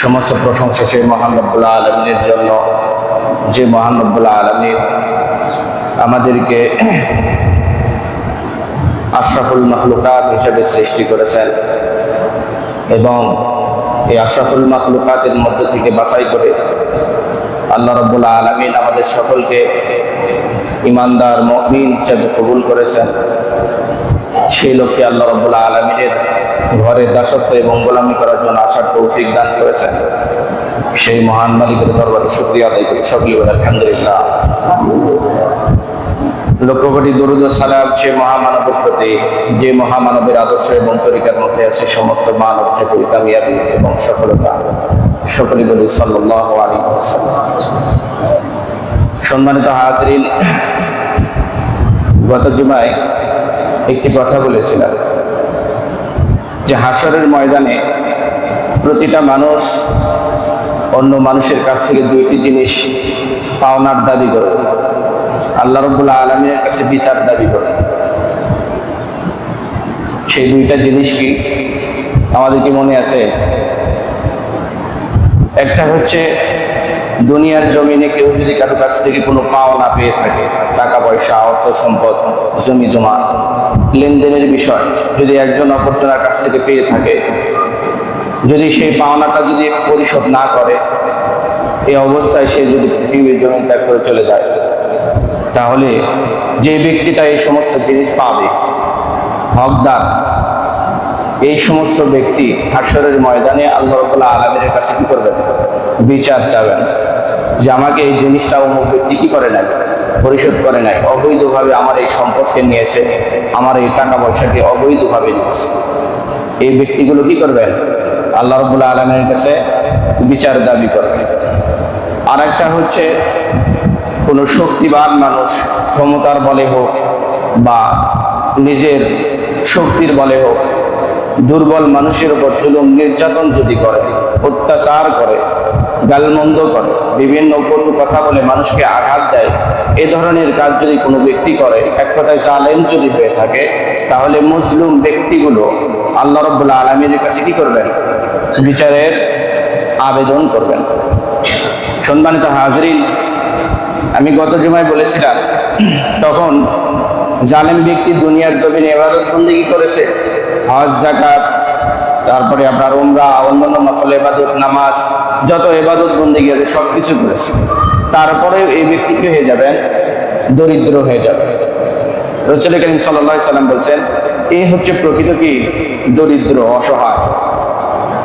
সমস্ত প্রশংসা সেই মহান রব্বুল্লাহ আলমিনের জন্য। যে মহান রব্বুল্লাহ আলমিন আমাদেরকে আশরাফুল মখলুকাত হিসেবে সৃষ্টি করেছেন এবং এই আশরাফুল মখলুকাতের মধ্য থেকে বাছাই করে আল্লাহ রব্বুল্লাহ আলমিন আমাদের সকলকে ইমানদার মমিন হিসেবে কবুল করেছেন। সেই লক্ষ্যে আল্লাহ রব্বুল্লাহ আলমিনের ঘরে দাসত্ব এবং গোলামি করার জন্য আসার তৌফিক দান করেছেন। সেই মহান মালিকের দরবারে শুক্রিয়া আদায় করি। সকলে বলে আলহামদুলিল্লাহ। লক্ষ কোটি দরুদ সালাম সে মহামানবের প্রতি, যে মহামানবের আদর্শ এবং তরিকার মধ্যে আছে সমস্ত মানব থেকে কামিয়াবি এবং সফলতা। সকলে বলি সাল্লাহ সম্মানিত হাজরিন, গত জুমায় একটি কথা বলেছিলাম। যে হাসরের ময়দানে প্রতিটা মানুষ অন্য মানুষের কাছ থেকে দুইটি জিনিস পাওনার দাবি করে। আল্লাহ রব্বুল্লাহ আলমীর কাছে বিচার দাবি করে। সেই দুইটা জিনিস কি? আমাদের কি মনে আছে? একটা হচ্ছে দুনিয়ার জমিনে কেউ যদি কারও কাছ থেকে কোনো পাওনা পেয়ে থাকে, টাকা পয়সা, অর্থ সম্পদ জমি জমা লেনদেনের বিষয় যদি একজন অপরজনের কাছ থেকে পেয়ে থাকে, যদি সেই পাওনাটা যদি পরিশোধ না করে, এই অবস্থায় সে যদি পৃথিবীর জমি ত্যাগ করে চলে যায়, তাহলে যে ব্যক্তিটা এই সমস্ত জিনিস পাবে, হকদার, এই সমস্ত ব্যক্তি হাসরের ময়দানে আল্লাহ রবুল্লাহ আলমের কাছে কি করবেন? বিচার চাবেন যে আমাকে এই জিনিসটা অমুক ব্যক্তি কি করে নাই পরিশোধ করে নাই অবৈধভাবে আমার এই সম্পদকে নিয়েছে, আমার এই টাকা পয়সাকে অবৈধভাবে নিয়েছে। এই ব্যক্তিগুলো কি করবেন? আল্লাহ রবুল্লাহ আলমের কাছে বিচার দাবি করবেন। আর একটা হচ্ছে, কোনো শক্তিবান মানুষ ক্ষমতার বলে হোক বা নিজের শক্তির বলে হোক, দুর্বল মানুষের উপর জুলুম, নির্যাতন যদি করে, অত্যাচার করে, গালমন্দ করে, বিভিন্ন কটু কথা বলে মানুষকে আঘাত দেয় এ ধরনের কাজ যদি কোনো ব্যক্তি করে, এক কথায় জালেম যদি হয়ে থাকে, তাহলে মুসলিম ব্যক্তিগুলো আল্লাহ রব্বুল্লাহ আলমীর কাছে কি করবেন? বিচারের আবেদন করবেন। সম্মানিত হাজরিন, আমি গত জমায় বলেছিলাম, তখন জালেম ব্যক্তি দুনিয়ার জমিনে এবাদত বন্দিগি করেছে? হজ জাকাত তারপরে আপনার উমরা, অন্যান্য নফল এবাদত, নামাজ, যত এবাদত বন্দিগি আছে সব কিছু করেছে। তারপরে এই ব্যক্তি কি হয়ে যাবেন? দরিদ্র হয়ে যাবে। রসুল করিম সাল্লাম বলছেন এই হচ্ছে প্রকৃত কি? দরিদ্র, অসহায়।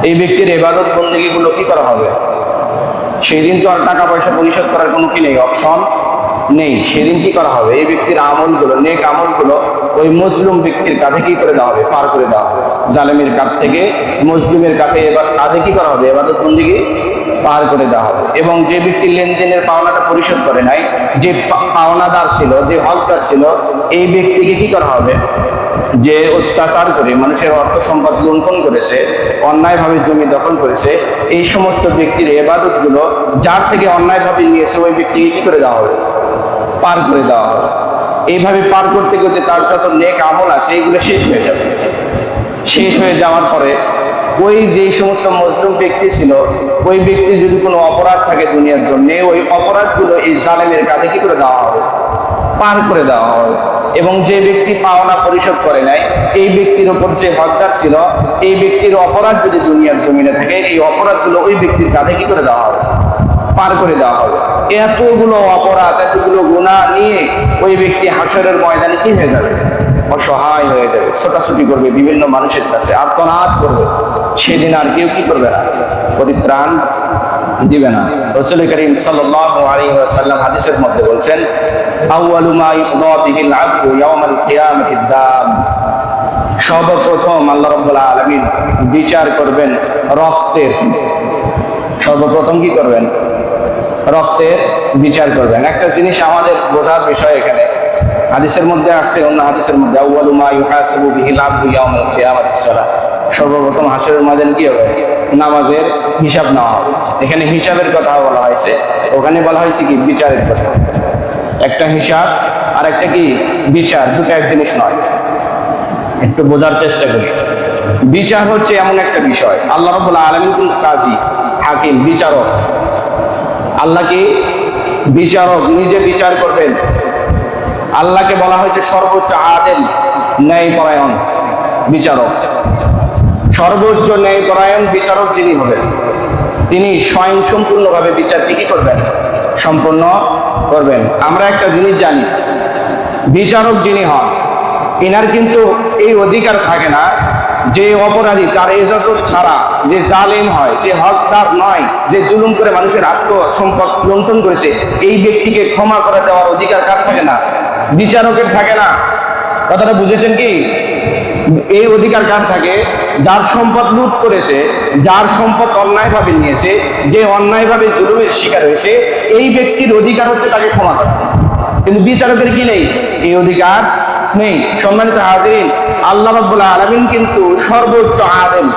এই ব্যক্তির এবাদত বন্দিগিগুলো কি করা হবে? সেই দিন তো আর টাকা পয়সা পরিশোধ করার কোনো কি নেই, অপশন নেই। সেদিন কি করা হবে? এই ব্যক্তির আমলগুলো, নেক আমলগুলো ওই মজলুম ব্যক্তির কাঁধে কি করে দেওয়া হবে? পার করে দেওয়া হবে। জালেমের কাছ থেকে মজলুমের কাছে এবার কাঁধে কি করা হবে? এবাদত বন্দিকে পার করে দেওয়া হবে। এবং যে ব্যক্তি লেনদেনের পাওনাটা পরিশোধ করে নাই, যে পাওনাদার ছিল, যে হকদার ছিল, এই ব্যক্তিকে কি করা হবে? যে অত্যাচার করে মানুষের অর্থ সম্পদ লুণ্ঠন করেছে, অন্যায়ভাবে জমি দখল করেছে, এই সমস্ত ব্যক্তির এবাদতগুলো যার থেকে অন্যায়ভাবে নিয়েছে, ওই ব্যক্তিকে কি করে দেওয়া হবে? পার করে দেওয়া হবে। এইভাবে পার করতে করতে তার যত নেক আমল আছে, এগুলো শেষ হয়ে যাবে। শেষ হয়ে যাওয়ার পরে ওই যে সমস্ত মজলুম ব্যক্তি ছিল, ওই ব্যক্তি যদি কোনো অপরাধ থাকে দুনিয়ার জন্য, ওই অপরাধগুলো এই জালেমের কাছে কি করে দেওয়া হবে? পার করে দেওয়া হবে। এবং যে ব্যক্তি পাওনা পরিশোধ করে নাই, এই ব্যক্তির উপর যে হকদার ছিল, এই ব্যক্তির অপরাধ যদি দুনিয়ার জমিনে থাকে, এই অপরাধগুলো ওই ব্যক্তির কাঁধে কি করে দেওয়া হবে? পার করে দেওয়া হবে। এতগুলো অপরাধ, এতগুলো গুণা নিয়ে ওই ব্যক্তি হাসরের ময়দানে কি হয়ে যাবে অসহায় হয়ে যাবে। ছোটাছুটি করবে, বিভিন্ন মানুষের কাছে আত্মনাদ করবে। সেদিন আর কেউ কি করবে না? পরিত্রাণ দিবে না। রসুল করিম ওয়াসাল্লাম হাদিসের মধ্যে বলছেন সর্বপ্রথম আল্লাহ রাব্বুল আলামিন বিচার করবেন রক্তের সর্বপ্রথম কি করবেন? রক্তের বিচার করবেন। একটা জিনিস আমাদের বোঝার বিষয় এখানে। হাদিসের মধ্যে আসছে অন্য হাদিসের মধ্যে, আউয়ালু মা ইউহাসাবু বিহিল আবদু ইয়াউমাল কিয়ামাতিস সালাহ সর্বপ্রথম হাসরের ময়দানে কি হবে? নামাজের হিসাব নেওয়া হবে। এখানে হিসাবের কথা বলা হয়েছে। ওখানে বলা হয়েছে কি? বিচারের কথা। একটা হিসাব আর একটা কি? বিচার, দুটো এক জিনিস নয় একটু বোঝার চেষ্টা করি। বিচার হচ্ছে এমন একটা বিষয়। আল্লাহ রবুল্লাহ আলমিন কিন্তু কাজী, হাকিম, বিচারক। আল্লাহ কি? বিচারক, নিজে বিচার করবেন। আল্লাহকে বলা হয়েছে সর্বোচ্চ আদেল, ন্যায়পরায়ণ বিচারক। সর্বোচ্চ ন্যায়পরায়ণ বিচারক যিনি হবেন, তিনি স্বয়ং সম্পূর্ণভাবে বিচারটি কি করবেন? সম্পূর্ণ করবেন। আমরা একটা জিনিস জানি, বিচারক যিনি হন এনার কিন্তু এই অধিকার থাকে না যে অপরাধী, তার এজাজত ছাড়া যে জালেম হয়, যে হকদার নয়, যে জুলুম করে মানুষের আত্ম সম্পদ লুণ্ঠন করেছে, এই ব্যক্তিকে ক্ষমা করে দেওয়ার অধিকার কার থাকে না? বিচারকের থাকে না। কথাটা বুঝেছেন কি? এই অধিকার কার থাকে? যার সম্পদ লুট করেছে, যার সম্পদ অন্যায়ভাবে নিয়েছে, যে অন্যায়ভাবে জুলুমের শিকার হয়েছে, এই ব্যক্তির অধিকার হচ্ছে তাকে ক্ষমা করা। কিন্তু বিচারকের কি নেই? এই অধিকার নেই। সম্মানিত হাজিরিন, আল্লাহ রাব্বুল আলামিন কিন্তু সর্বোচ্চ আদেল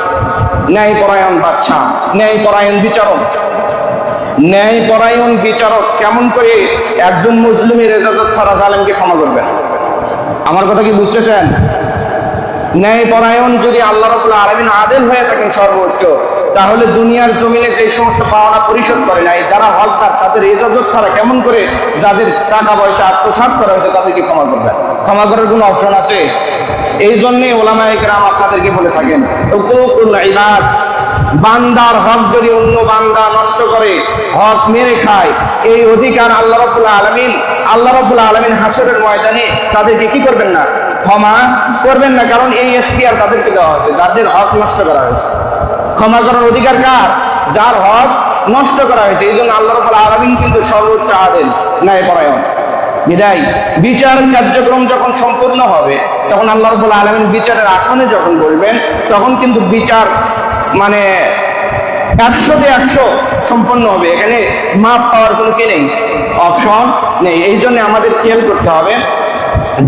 ন্যায়পরায়ণ বাচ্চা, ন্যায়পরায়ণ বিচারক ন্যায়পরায়ণ বিচারক, কেমন করে একজন মুসলিমের এজাজত ছাড়া জালেমকে ক্ষমা করবেন? আমার কথা কি বুঝতেছেন? ন্যায়পরায়ণ যদি আল্লাহ রাব্বুল আলামিন আদেল হয়ে থাকেন সর্বোচ্চ, তাহলে দুনিয়ার জমিনে যে সমস্ত পাওনা পরিশোধ করে নাই, যারা হকদার, তাদের এজাজত ছাড়া কেমন করে যাদের টাকা পয়সা আত্মসাৎ করা হয়েছে, তাদেরকে ক্ষমা করবেন? ক্ষমা করার কোনো অপশন আছে? এই জন্যে ওলামায়ে আপনাদেরকে বলে থাকেন বান্দার হক যদি অন্য বান্দা নষ্ট করে, হক মেরে খায়, এই অধিকার আল্লাহ রাব্বুল আলামিন, আল্লাহ রাব্বুল আলামিন হাসরের ময়দানে তাদেরকে কি করবেন না? ক্ষমা করবেন না, কারণ এই এখতিয়ার তাদেরকে দেওয়া হয়েছে, যাদের হক নষ্ট করা হয়েছে। ক্ষমা করার অধিকার কার? যার হক নষ্ট করা হয়েছে এই জন্য আল্লাহ রাব্বুল আলামিন কিন্তু সর্বোচ্চ আদেল, ন্যায়পরায়ণ। বিদায়। বিচার কার্যক্রম যখন সম্পূর্ণ হবে, তখন আল্লাহ রাব্বুল আলামিন বিচারের আসনে যখন বলবেন, তখন কিন্তু বিচার মানে একশোতে একশো সম্পন্ন হবে। এখানে মাপ পাওয়ার কোনো কি নেই, অপশন নেই। এই জন্য আমাদের খেয়াল করতে হবে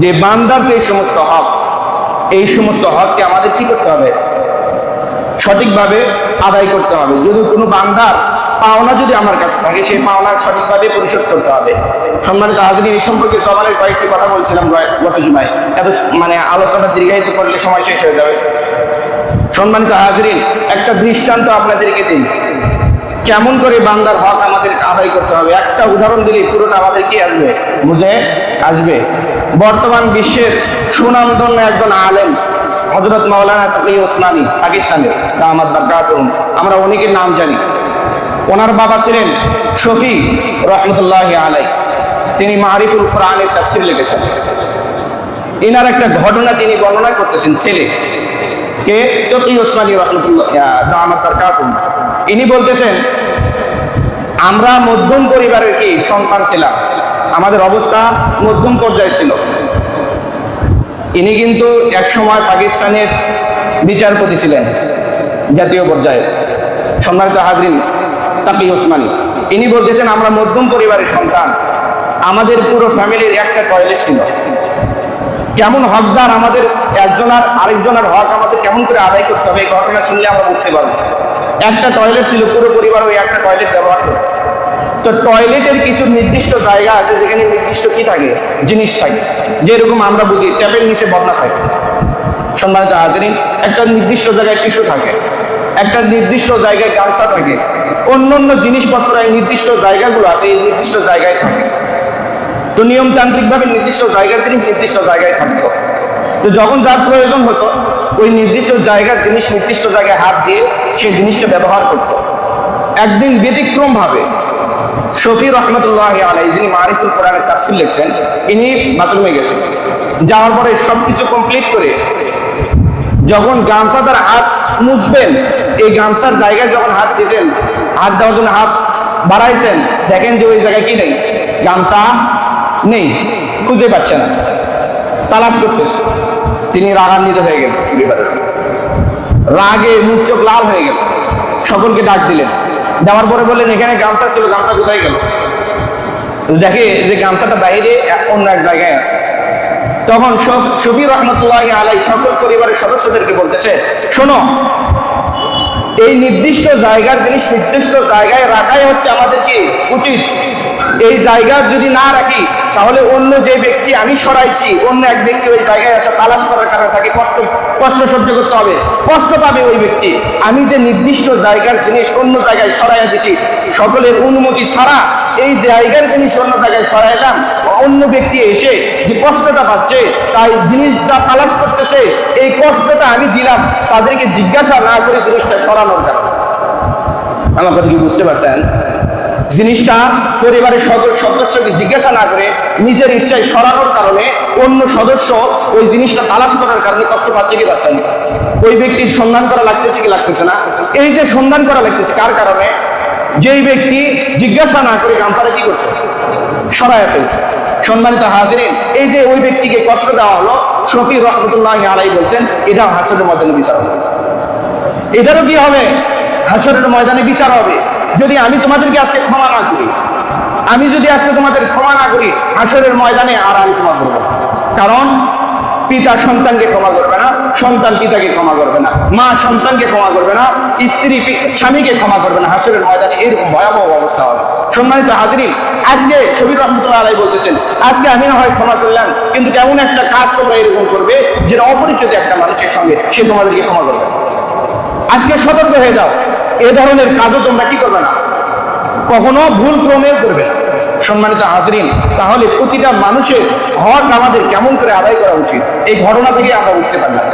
যে বান্দার যে সমস্ত হক, এই সমস্ত হককে আমাদের কি করতে হবে? সঠিকভাবে আদায় করতে হবে। যদি কোনো বান্দার পাওনা যদি আমার কাছে থাকে, সেই পাওনা সঠিকভাবে পরিশোধ করতে হবে। সম্মানিত হাজির এই সম্পর্কে সবারের কয়েকটি কথা বলছিলাম গত জুমায়। এত মানে আলোচনা দীর্ঘায়িত করলে সময় শেষ হয়ে যাবে। সম্মানিত হাজরিন, একটা দৃষ্টান্ত আপনাদেরকে দিই। কেমন করে বান্দার হক আমাদের আদায় করতে হবে? একটা উদাহরণ দিলে পুরোটা আমাদের কি আসবে? বুঝে? আসবে। বর্তমান বিশ্বের সুনামধন্য একজন আলেম হজরত মাওলানা তকি ওসমানী, পাকিস্তানের দামাদ বাকাতুম আমরা অনেকের নাম জানি। ওনার বাবা ছিলেন শফি রহমতুল্লাহ আলাই তিনি মারিফুল কোরআনের তাফসির লিখেছেন। এনার একটা ঘটনা তিনি বর্ণনা করতেছেন, ছেলে। কে? তকি ওসমানী রহমতুল্লাহ দামাদ বাকাতুম ইনি বলতেছেন, আমরা মধ্যম পরিবারের কি? সন্তান ছিলাম। আমাদের অবস্থা মধ্যম পর্যায়ে ছিল। ইনি কিন্তু এক সময় পাকিস্তানের বিচারপতি ছিলেন জাতীয় পর্যায়ে। সম্মানিত হাজরিন তাকি ওসমানী। ইনি বলতেছেন, আমরা মধ্যম পরিবারের সন্তান। আমাদের পুরো ফ্যামিলির একটা টয়লেট ছিল। কেমন হকদার আমাদের একজনের আরেকজনের হক আমাদের কেমন করে আদায় করতে হবে, এই ঘটনা শুনলে আমরা বুঝতে পারব। একটা টয়লেট ছিল, পুরো পরিবার ওই একটা টয়লেট ব্যবহার করতো। তো টয়লেটের কিছু নির্দিষ্ট জায়গা আছে, যেখানে নির্দিষ্ট কি থাকে? জিনিস থাকে। যেরকম আমরা বুঝি, ট্যাপের নিচে বদনা থাকে। সম্মানিত হাজারিন, একটা নির্দিষ্ট জায়গায় টিস্যু থাকে। একটা নির্দিষ্ট জায়গায় গামছা থাকে। অন্য অন্য জিনিসপত্র এই নির্দিষ্ট জায়গাগুলো আছে, এই নির্দিষ্ট জায়গায় থাকে। তো নিয়মতান্ত্রিক ভাবে নির্দিষ্ট জায়গার জিনিস নির্দিষ্ট জায়গায় থাকতো। তো যখন যার প্রয়োজন হতো, ওই নির্দিষ্ট জায়গার জিনিস নির্দিষ্ট জায়গায় হাত দিয়ে সেই জিনিসটা ব্যবহার করত। একদিন ব্যতিক্রম ভাবে শফি রহমতুল্লাহ আলাই যিনি মারিফুল কোরআনের তাফসির লিখছেন, ইনি বাথরুমে গেছেন। যাওয়ার পরে সবকিছু কমপ্লিট করে যখন গামছা তার হাত মুছবেন, এই গামছার জায়গায় যখন হাত দিয়েছেন হাত দেওয়ার জন্য হাত বাড়াইছেন, দেখেন যে ওই জায়গায় কি নেই। গামছা নেই, খুঁজে পাচ্ছে না। তালাশ করতেছে। তিনি রাগান্বিত হয়ে গেলেন রাগে মুখ চোখ লাল হয়ে গেল। সকলকে ডাক দিলেন। দেওয়ার পরে বললেন, এখানে গামছা ছিল, গামছা কোথায় গেল? দেখে যে গামছাটা বাইরে অন্য এক জায়গায় আছে। তখন শফি রহমতুল্লাহ আলাই সকল পরিবারের সদস্যদেরকে বলতেছে, শোনো, এই নির্দিষ্ট জায়গার জিনিস নির্দিষ্ট জায়গায় রাখাই হচ্ছে আমাদের কি উচিত? এই জায়গা যদি না রাখি, তাহলে অন্য যে ব্যক্তি আমি সরাইছি, অন্য এক ব্যক্তি ওই জায়গায় আসা তালাশ করার কারণে তাকে কষ্ট কষ্ট সহ্য করতে হবে। কষ্ট পাবে ওই ব্যক্তি। আমি যে নির্দিষ্ট জায়গার জিনিস অন্য জায়গায় সরাইয়া দিছি, সকলের অনুমতি ছাড়া এই জায়গার জিনিস অন্য জায়গায় সরাইলাম অন্য ব্যক্তি এসে যে কষ্টটা পাচ্ছে, তাই জিনিসটা তালাশ করতেছে, এই কষ্টটা আমি দিলাম। তাদেরকে জিজ্ঞাসা না করে জিনিসটা সরানোর কারণে। আমার কথা কি বুঝতে পারছেন? জিনিসটা পরিবারের সদস্যকে জিজ্ঞাসা না করে নিজের ইচ্ছায় সরানোর কারণে অন্য সদস্য ওই জিনিসটা তালাশ করার কারণে কষ্ট পাচ্ছে কি পাচ্ছে না। ওই ব্যক্তির সন্ধান করা লাগতেছে কি লাগতেছে না? এই যে সন্ধান করা লাগতেছে, কার কারণে? যেই ব্যক্তি জিজ্ঞাসা না করে গামছাটা কি করছে? সরাইয়া ফেলছে। সম্মানিত হাজিরিন, এই যে ওই ব্যক্তিকে কষ্ট দেওয়া হলো শফি রহমতুল্লাহ আলাই বলছেন এটা হাসরের ময়দানে বিচার হবে। এটারও কি হবে? হাসরের ময়দানে বিচার হবে। যদি আমি তোমাদেরকে আজকে ক্ষমা না করি, আমি যদি আজকে তোমাদের ক্ষমা না করি, হাসরের ময়দানে আর আমি ক্ষমা করব কারণ পিতা সন্তানকে ক্ষমা করবে না, সন্তান পিতাকে ক্ষমা করবে না, মা সন্তানকে ক্ষমা করবে না, স্ত্রী স্বামীকে ক্ষমা করবে না। হাসরের ময়দানে এরকম ভয়াবহ অবস্থা হবে। সম্মানিত হাজিরিন, আজকে শবীর রহমতুল্লাহ আলাই বলতেছেন, আজকে আমি না হয় ক্ষমা করলাম, কিন্তু কেমন একটা কাজ তোমরা এরকম করবে, যেটা অপরিচিত একটা মানুষের সঙ্গে, সে তোমাদেরকে ক্ষমা করবে। আজকে সতর্ক হয়ে যাও, এ ধরনের কাজও তোমরা কি করবে না? কখনো ভুল ক্রমেও করবে না। সম্মানিত হাজরিন, তাহলে প্রতিটা মানুষের ঘর আমাদের কেমন করে আদায় করা উচিত? এই ঘটনা থেকে আমরা বুঝতে পারলাম।